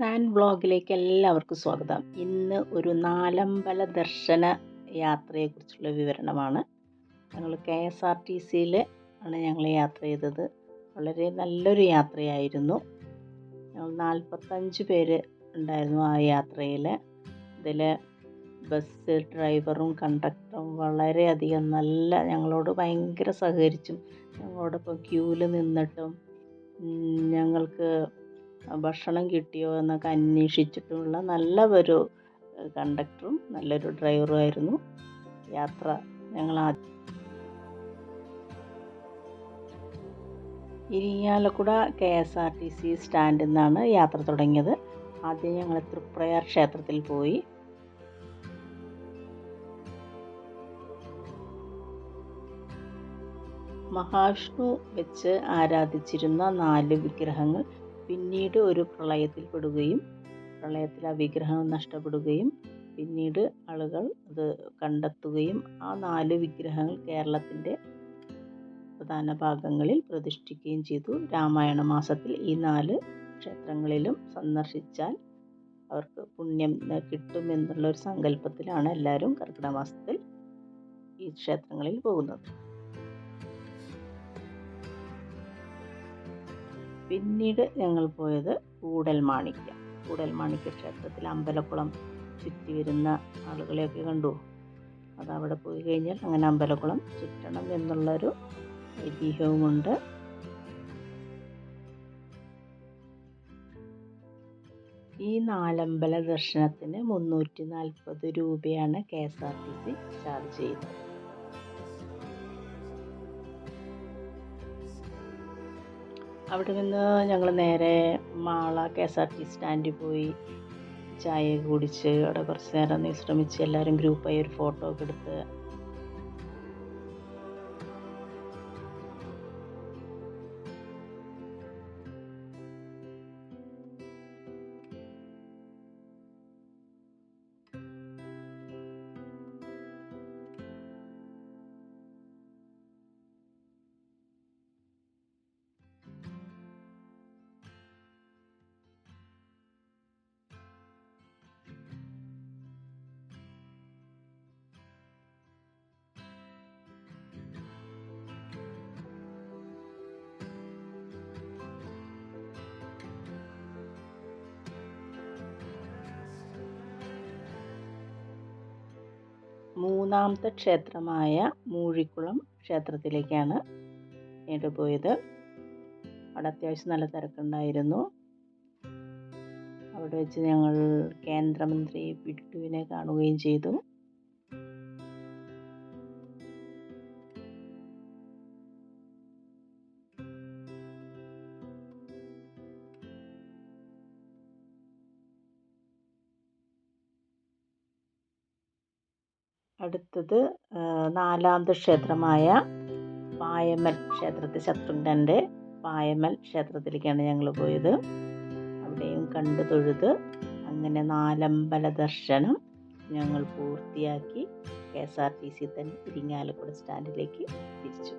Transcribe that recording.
San വ്ളോഗിലേക്ക് എല്ലാവർക്കും സ്വാഗതം. ഇന്ന് ഒരു നാലമ്പല ദർശന യാത്രയെക്കുറിച്ചുള്ള വിവരണമാണ്. ഞങ്ങൾ കെ എസ് ആർ ടി സിയിൽ ആണ് ഞങ്ങൾ യാത്ര ചെയ്തത്. വളരെ നല്ലൊരു യാത്രയായിരുന്നു. ഞങ്ങൾ നാൽപ്പത്തഞ്ച് പേര് ഉണ്ടായിരുന്നു ആ യാത്രയിൽ. ഇതിൽ ബസ് ഡ്രൈവറും കണ്ടക്ടറും വളരെയധികം നല്ല ഞങ്ങളോട് ഭയങ്കര സഹകരിച്ചും ഞങ്ങളോടൊപ്പം ക്യൂവിൽ നിന്നിട്ടും ഞങ്ങൾക്ക് ഭക്ഷണം കിട്ടിയോ എന്നൊക്കെ അന്വേഷിച്ചിട്ടുള്ള നല്ല ഒരു കണ്ടക്ടറും നല്ലൊരു ഡ്രൈവറും ആയിരുന്നു. യാത്ര ഞങ്ങൾ ആദ്യം Irinjalakuda K S R T C സ്റ്റാൻഡിൽ നിന്നാണ് യാത്ര തുടങ്ങിയത്. ആദ്യം ഞങ്ങൾ തൃപ്രയാർ ക്ഷേത്രത്തിൽ പോയി. മഹാവിഷ്ണു വെച്ച് ആരാധിച്ചിരുന്ന നാല് വിഗ്രഹങ്ങൾ പിന്നീട് ഒരു പ്രളയത്തിൽ പെടുകയും പ്രളയത്തിൽ ആ വിഗ്രഹം നഷ്ടപ്പെടുകയും പിന്നീട് ആളുകൾ അത് കണ്ടെത്തുകയും ആ നാല് വിഗ്രഹങ്ങൾ കേരളത്തിന്റെ പ്രധാന ഭാഗങ്ങളിൽ പ്രതിഷ്ഠിക്കുകയും ചെയ്തു. രാമായണ മാസത്തിൽ ഈ നാല് ക്ഷേത്രങ്ങളിലും സന്ദർശിച്ചാൽ അവർക്ക് പുണ്യം കിട്ടുമെന്നുള്ള ഒരു സങ്കല്പത്തിലാണ് എല്ലാവരും കർക്കിടക മാസത്തിൽ ഈ ക്ഷേത്രങ്ങളിൽ പോകുന്നത്. പിന്നീട് ഞങ്ങൾ പോയത് കൂടൽമാണിക്യം കൂടൽമാണിക്യ ക്ഷേത്രത്തിൽ അമ്പലക്കുളം ചുറ്റി വരുന്ന ആളുകളെയൊക്കെ കണ്ടു. അതവിടെ പോയി കഴിഞ്ഞാൽ അങ്ങനെ അമ്പലക്കുളം ചുറ്റണം എന്നുള്ളൊരു ഐതിഹ്യവുമുണ്ട്. ഈ നാലമ്പല ദർശനത്തിന് മുന്നൂറ്റി നാൽപ്പത് രൂപയാണ് K S R T C charge ചെയ്യുന്നത് അവിടെ നിന്ന് ഞങ്ങൾ നേരെ Mala K S R T സ്റ്റാൻഡിൽ പോയി. ചായ കുടിച്ച് അവിടെ കുറച്ച് നേരം വിശ്രമിച്ച് എല്ലാവരും ഗ്രൂപ്പായി ഒരു ഫോട്ടോ ഒക്കെ എടുത്ത് മൂന്നാമത്തെ ക്ഷേത്രമായ മൂഴിക്കുളം ക്ഷേത്രത്തിലേക്കാണ് പിന്നീട് പോയത്. അവിടെ അത്യാവശ്യം നല്ല തിരക്കുണ്ടായിരുന്നു. അവിടെ വെച്ച് ഞങ്ങൾ കേന്ദ്രമന്ത്രി ബിട്ടുവിനെ കാണുകയും ചെയ്തു. അടുത്തത് നാലാമത്തെ ക്ഷേത്രമായ പായമൽ ക്ഷേത്രത്തിൽ ശത്രുഘ്നന്റെ പായമൽ ക്ഷേത്രത്തിലേക്കാണ് ഞങ്ങൾ പോയത്. അവിടെയും കണ്ടു തൊഴുത് അങ്ങനെ നാലമ്പല ദർശനം ഞങ്ങൾ പൂർത്തിയാക്കി. K S R T C തന്നെ ഇരിങ്ങാലക്കുട സ്റ്റാൻഡിലേക്ക് തിരിച്ചു.